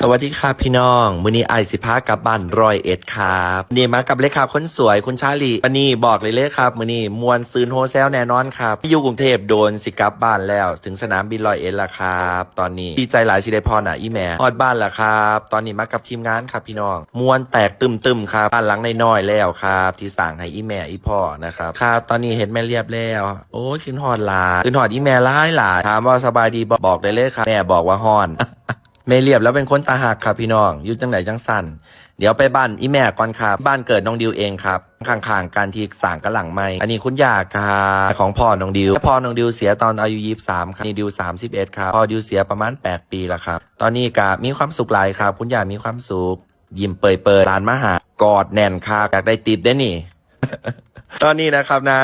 สวัสดีครับพี่น้องมือนี้ไอสิพากับบ้านรอยเอ็ดครับนี่มากับเลขาคนสวยคุณชาลีวันนี้บอกเลยเลยครับมือนี้มวนซืนโฮเซลแน่นอนครับอยู่กรุงเทพโดนสิกับบ้านแล้ว ถึงสนามบินรอยเอ็ดแล้วครับ ตอนนี้ดีใจหลายสิได้พอน่ะอีแม่ออดบ้านแล้วครับ ตอนนี้มากับทีมงานครับพี่น้องมวนแตกตึมตึมๆครับบ้านหลังน้อยๆแล้วครับ ที่สั่งให้อีแม่อีพ่อนะครับครับตอนนี้เห็นแม่เรียบแล้ว โอ้ขึ้นหอดลาขึ้นหอดอีแม่หลายหลายถามว่าสบายดีบอกบอกได้เลยครับแม่บอกว่าฮอน เมเรียบแล้วเป็นคนตาหักครับพี่น้องอยู่จังไหนจังสันเดี๋ยวไปบ้านอีแม่ก่อนครับ บ้านเกิดน้องดิวเองครับข้างๆการที่สางกระหลังไม่อันนี้คุณยาครับของพ่อน้องดิวพ่อน้องดิวเสียตอนอายุยี่สามครับนี่ดิวสามสิบเอ็ดครับพ่อดิวเสียประมาณแปดปีแล้วครับ ตอนนี้กะมีความสุขหลายครับ คุณยามีความสุข ยิ้มเปยเปยๆร้านมาหากอดแน่นครับอยากได้ติดได้นี่ ตอนนี้นะครับนะ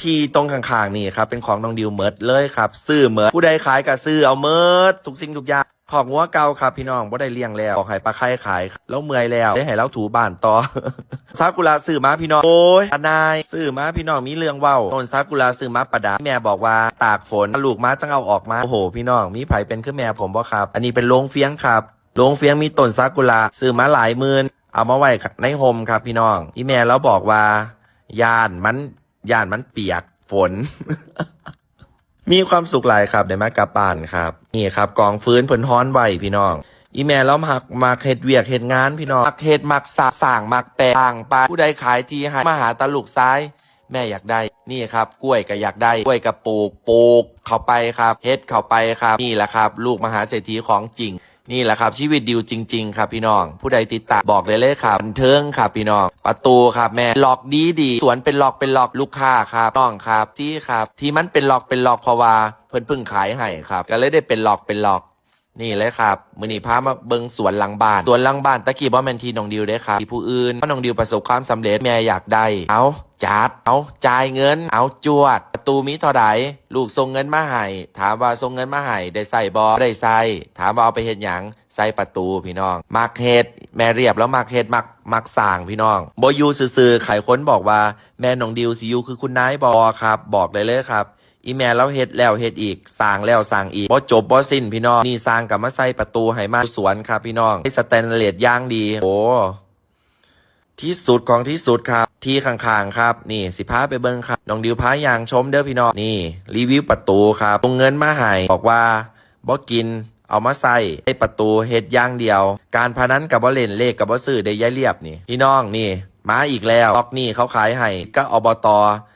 ที่ตรงข้างๆนี่ครับเป็นของน้องดิวเมิร์ดเลยครับ ซื้อเมิร์ดผู้ใดขายก็ซื้อเอาเมิร์ดทุกสิ่งทุกอย่าง ของงัวเก่าครับพี่น้องบ่ได้เลี้ยงแล้วบอกให้ปลาไข่ขายแล้วเมื่อยแล้วได้ให้เราถูบ้านต่อซากุระซื้อมาพี่น้องโอ้ยอนายซื้อมาพี่น้องมีเรื่องเว้าต้นซากุระซื้อมาประดับแม่บอกว่าตากฝนลูกมาจังเอาออกมาโอ้โห พี่น้องมีไผเป็นคือแม่ผมบ่ครับ อันนี้เป็นโรงเฟียงครับโรงเฟียงมีต้นซากุระซื้อมาหลายหมื่นเอามาไว้ในโฮมครับพี่น้องอีแม่แล้วบอกว่าย่านมันย่านมันเปียกฝน มีความสุขหลายครับได้มากลับบ้านครับ นี่ครับกองฟื้นเพิ่นฮ้อนไหวพี่น้อง อีแม่แล้วมักมักเฮ็ดเวียกเฮ็ดงานพี่น้องมักเฮ็ดมักสาสร้างมักแปลงปลาผู้ใดขายทีให้มาหาตาลูกซ้าย แม่อยากได้ นี่ครับกล้วยก็อยากได้กล้วยกับปลูกปลูกเข้าไปครับเฮ็ดเข้าไปครับ นี่แหละครับ ลูกมหาเศรษฐีของจริง นี่แหละครับชีวิตดิวจริง ๆ ครับพี่น้อง ผู้ใดติดตามบอกเลยเลยครับบันเทิงครับพี่น้อง ประตูครับแม่ล็อกดีดีสวนเป็นล็อกเป็นล็อกลูกค้าครับน้องครับที่ครับ ที่มันเป็นล็อกเป็นล็อกเพราะว่าเพิ่นพึ่งขายให้ครับ ก็เลยได้เป็นล็อกเป็นล็อก นี่เลยครับมือนี้พามาเบิงสวนหลังบ้านสวนหลังบ้านตะกี้บ่แมนทีน้องดิวได้ครับที่ผู้อื่นเพราะน้องดิวประสบความสำเร็จแม่อยากได้ เอาจัดเอาจ่ายเงิน เอาจวด ประตูมีเท่าใดลูกส่งเงินมาให้ถามว่าส่งเงินมาให้ได้ใส่บ่ได้ใส่ถามว่าเอาไปเฮ็ดหยังใส่ประตูพี่น้องมักเฮ็ดแม่เรียบแล้วมักเฮ็ดมักมักสร้างพี่น้องบอยูซื่อๆไขค้นบอกว่า แม่น้องดิวสิยูคือคุณนายบ่ครับ บอกได้เลยครับ อีแม่เราเฮ็ดแล้วเฮ็ดอีกสร้างแล้วสร้างอีกบ่จบบ่สิ้นพี่น้องนี่สร้างกับมาใส่ประตูให้มาสวนครับพี่น้องให้สแตนเลสย่างดี โอ้ที่สุดของที่สุดครับ ที่ข้างๆครับ นี่สิพาไปเบิ่งครับน้องดิวพายางชมเด้อพี่น้องนี่รีวิวประตูครับตรงเงินมาให้บอกว่าบ่กินเอามาใส่ให้ประตูเฮ็ดย่างเดียว การพนันกับบ่เล่นเลขกับบ่ซื้อได้ยายเรียบนี่พี่น้องนี่มาอีกแล้วล็อกนี่เขาขายให้ก็อบต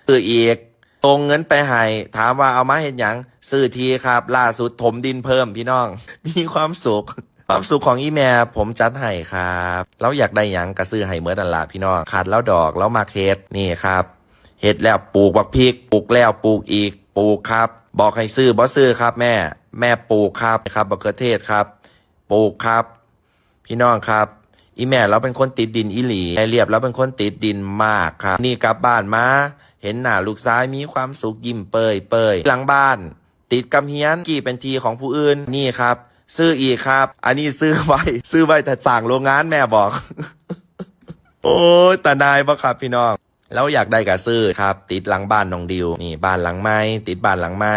ซื้ออีก ตรงเงินไปให้ถามว่าเอามาเห็นหยังซื้อทีครับล่าสุดถมดินเพิ่มพี่น้อง มีความสุข ความสุขของอีแม่ผมจัดให้ครับแล้วอยากได้หยังก็ซื้อให้เหมือนั่นละพี่น้องขาดแล้วดอกแล้วมาเฮ็ดนี่ครับเฮ็ดแล้วปลูกบักพริกปลูกแล้วปลูกอีกปลูกครับ บอกให้ซื้อบ่ซื้อครับ แม่ แม่ปลูกครับครับบักเขือเทศครับ ปลูกครับ พี่น้องครับ อีแม่เราเป็นคนติดดินอีหลีแม่เรียบเราเป็นคนติดดินมากครับ นี่กลับบ้านมาเห็นหน้าลูกซ้ายมีความสุขยิ้มเปยเปยหลังบ้าน ติดกำเฮียนกี่เป็นทีของผู้อื่นนี่ครับ ซื้ออีกครับ อันนี้ซื้อไว้ซื้อไว้แต่สั่งโรงงานแม่บอก โอ้ยตานายบ่ครับพี่น้องแล้วอยากได้กระซื้อครับ ติดหลังบ้านน้องดิวนี่บ้านหลังไม้ติดบ้านหลังไม้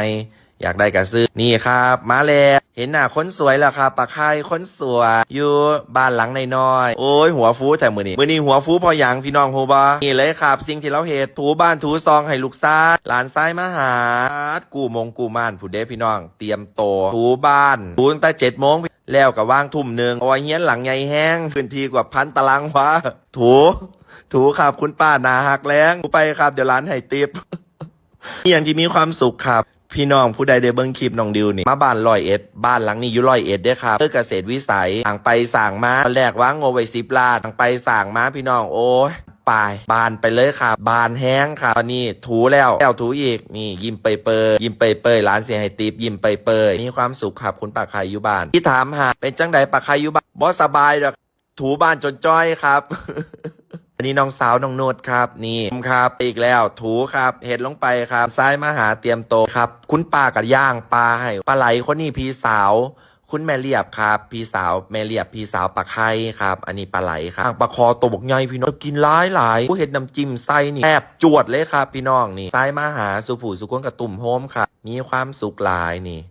อยากได้กระซื้อนี่ครับ มาแล้วเห็นหน้าคนสวยแล้วครับปากไข่คนสวยอยู่บ้านหลังน้อยๆโอ้ยหัวฟูแต่มือนี้มือนี้หัวฟูพอหยังพี่น้องฮูบานี่เลยครับ สิ่งที่เราเห็ดถูบ้านถูซองให้ลูกซ้ายหลานซ้ายมาหากูมงกูม่านผู้เด้พี่น้อง เตรียมโตวถูบ้านถูตั้งแต่เจ็ดโมงแล้วกับว่างทุ่มหนึ่งเอาไว้เฮียนหลังใหญ่แห้งพื้นที่กว่าพันตารางวาถูถูครับคุณป้านาหักแรงไปครับเดี๋ยวร้านให้ติปอย่างที่มีความสุขครับ พี่น้องผู้ใดได้เบิ่งคลิปน้องดิวนี่มาบ้านลอยเอ็ดบ้านหลังนี้อยู่ลอยเอ็ดเด้อครับเพื่อเกษตรวิสัยสั่งไปสั่งมาตอนแรกว่างโงไว้สิบล้านสั่งไปสั่งมาพี่น้องโอ้ยปายบานไปเลยครับบานแห้งครับตอนนี้ถูแล้วแล้วถูอีกนี่ยิ้มเปยเปยยิ้มเปยเปยร้านเสียให้ติปยิ้มเปยเปยมีความสุขครับคุณปากไข่อยู่บ้านที่ถามหาเป็นจังใดปากไข่อยู่บ้านบ่สบายดอกถูบ้านจนจ้อยครับ อันนี้น้องสาวน้องโนดครับนี่ครับอีกแล้วถูครับเห็ดลงไปครับซ้ายมาหาเตรียมโตครับ คุณป้ากับย่างปลาให้ปลาไหลคนนี้พี่สาว คุณแม่เรียบครับ พี่สาวแม่เรียบพี่สาวปลาไข่ครับ อันนี้ปลาไหลครับปลาคอตัวบกใหญ่พี่น้องกินหลายหลายผู้เห็ดน้ำจิ้มไส้นี่แอบจวดเลยครับ พี่น้องนี่ซ้ายมาหาสุผูสุขนกับตุ่มโฮมครับมีความสุขหลายนี่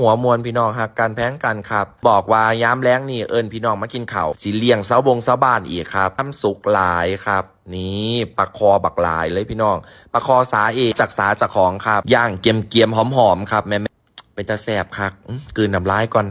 หัวมวลพี่น้องหักกันแพงกันครับ บอกว่าย้ำแรงนี่เอิญพี่น้องมากินเข่าสีเลี้ยงเสาบงเสาบ้านอีกครับทำสุกหลายครับนี่ปลาคอบักหลายเลยพี่น้องปลาคอสาเอกจากสาจากของครับย่างเกียมเกียมๆหอมครับแม่ๆเป็นตาแสบครับกลืนน้ำลายก่อน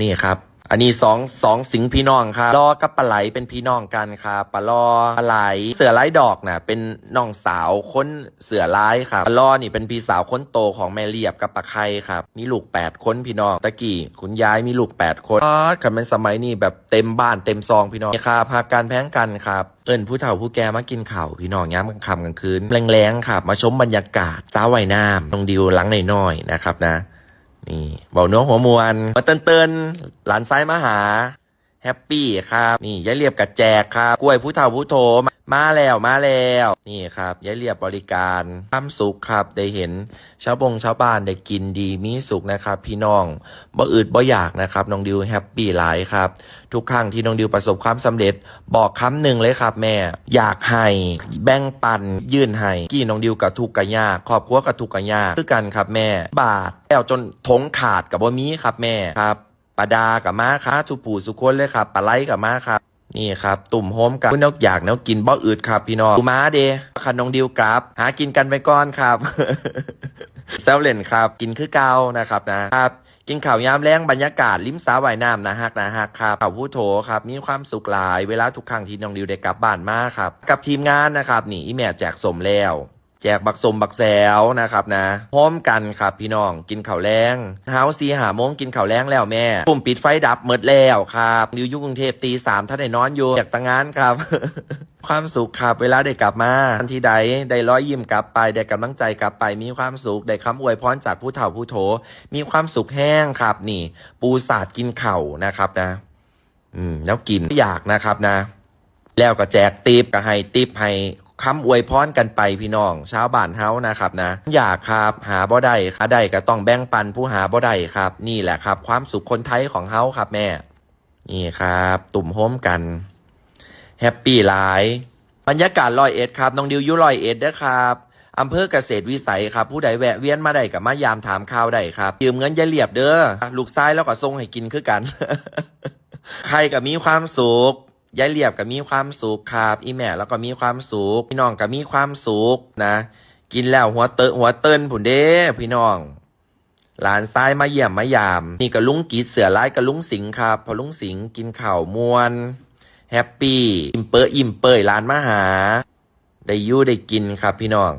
นี่ครับ อันนี้สองสองสิงพี่น้องครับลอกับปลาไหลเป็นพี่น้องกันครับปลาลอปลาไหล เสือร้ายดอกน่ะเป็นน้องสาวคนเสือร้ายครับปลาลอนี่เป็นพี่สาวคนโตของแม่เรียบกับปลาไข่ครับมีลูกแปดคนพี่น้องตะกี้คุณยายมีลูกแปดคนอ๋อกันเป็นสมัยนี้แบบเต็มบ้านเต็มซองพี่น้องครับพาการแพ้งกันครับเอิญผู้เฒ่าผู้แก่มากินข้าวพี่น้องย้ำกลางค่ำกลางคืนแรงๆครับมาชมบรรยากาศสาวว่ายน้ำตรงดิวหลังหน่อยๆนะครับนะ นี่เบาเนื้อหัวมวลมาเตินเตินๆหลานซ้ายมาหา แฮปปี้ครับ นี่ยายเรียบกับแจกครับ กล้วยผู้เฒ่าผู้โทมามาแล้วมาแล้ว นี่ครับยายเรียบบริการความสุขครับ ได้เห็นชาวบงชาวบ้านได้กินดีมีสุขนะครับ พี่น้องบ่อืดบ่อยากนะครับน้องดิวแฮปปี้หลายครับ ทุกครั้งที่น้องดิวประสบความสำเร็จ บอกคำหนึ่งเลยครับ แม่ อยากให้แบ่งปันยื่นให้กี่น้องดิวกับทุกกับยากครอบครัวกับทุกกับยากคือกันครับแม่ บาทแล้วจนทงขาดกับบ่มีครับแม่ครับ ปลาดากับม้าครับทุปูสุคนเลยครับปลาไหลกับม้าครับนี่ครับตุ่มโฮมกับคุณนกอยากนวกินบ่อืดครับ พี่น้องดูม้าเดคันนองดิวกรับหากินกันไปก่อนครับแซวเล่นครับ กินคือเก่านะครับนะครับ กินข่าวยามแรงบรรยากาศริมสาว่ายน้ำนะฮักนะฮักครับข่าวผู้โถครับ มีความสุขหลาย เวลาทุกครั้งที่น้องดิวได้กลับบ้านมาครับ กับทีมงานนะครับ นี่อีแม่แจกสมแล้ว แจกบักสมบักแซวนะครับนะพร้อมกันครับพี่น้องกินข้าวแรงเท้าซีหาโมงกินข้าวแรงแล้วแม่ปุ่มปิดไฟดับเมิดแล้วครับนิวยุกรุงเทพตีสามถ้านได้นอนอยู่อยากตั้งงานครับ ความสุขครับเวลาได้กลับมาทันทีใดได้ร้อยยิ้มกลับไปได้กำลังใจกลับไปมีความสุขได้คำอวยพรจากผู้เฒ่าผู้โถ มีความสุขแห้งครับนี่ ปูสาดกินเข่านะครับนะ อืมแล้วกินอยากนะครับนะแล้วก็แจกติปก็ให้ติปให้ คำอวยพรกันไปพี่น้อง ชาวบ้านเฮานะครับนะ อยากครับหาบ่ได้หาได้ก็ต้องแบ่งปันผู้หาบ่ได้ครับ นี่แหละครับ ความสุขคนไทยของเฮาครับแม่ นี่ครับ ตุ่มโฮมกันแฮปปี้หลายบรรยากาศลอยเอ็ดครับน้องดิวยุลอยเอ็ดเด้อครับอำเภอเกษตรวิสัยครับ ผู้ใดแวะเวียนมาได้กับมายามถามข่าวได้ครับ ยืมเงินยาเหลียบเด้อลูกซ้ายแล้วก็ส่งให้กินคือกัน ใครก็มีความสุข ยายเหลียบก็มีความสุขครับอีแม่แล้วก็มีความสุขพี่น้องก็มีความสุขนะ กินแล้วหัวเตอะหัวเติ้นผุนเด้พี่น้องหลานซ้ายมาเยี่ยมมายาม นี่ก็ลุงกีดเสือร้ายกับลุงสิงห์ครับพอลุงสิงห์กินข่าวมวนแฮปปี้อิ่มเปออิ่มเปยหลานมาหา ได้ยู่ได้กินครับพี่น้อง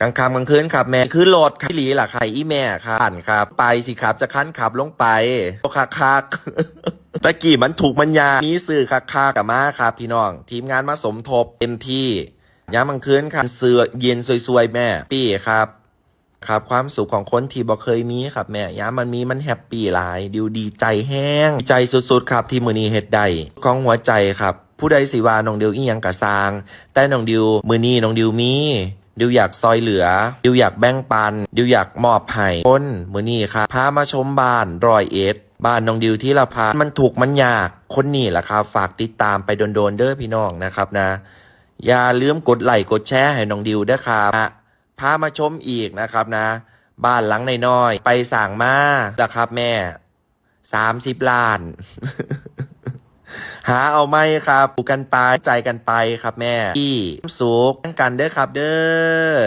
กลางค่ำกลางคืนครับแม่คือโหลดครับพี่หลีล่ะใครอีแม่ครับอ่านครับ ไปสิครับจะคั้นขับลงไปโอคักคัก ตะกี้มันถูกมันยามีสื่อคักคักกับมาครับพี่น้อง ทีมงานมาสมทบเต็มที่ย้ำกลางคืนครับเสือเย็นสวยๆ แม่ ปี้ครับ ครับความสุขของคนที่บ่เคยมีครับแม่ยามมันมีมันแฮปปี้หลายดิวดีใจแห้งใจสุดๆ ครับที่มือนี้เฮ็ดได้ของหัวใจครับ ผู้ใดสิว่าน้องดิวอีหยังกะซาง แต่น้องดิวมือนี้น้องดิวมีดิวอยากซอยเหลือ ดิวอยากแบ่งปัน ดิวอยากมอบให้คนมือนี้ครับพามาชมบ้านรอยเอ็ด บ้านน้องดิวที่ละพามันถูกมันยากคนนี้แหละครับ ฝากติดตามไปโดนๆเด้อพี่น้องนะครับนะ อย่าลืมกดไลค์กดแชร์ให้น้องดิวด้วยครับพามาชมอีกนะครับนะ บ้านหลังน้อยๆไปสั่งมาแล้วครับแม่สามสิบล้าน หาเอาไหมครับปูกันไปใจกันไปครับแม่ที่สุขกันเด้อครับเด้อ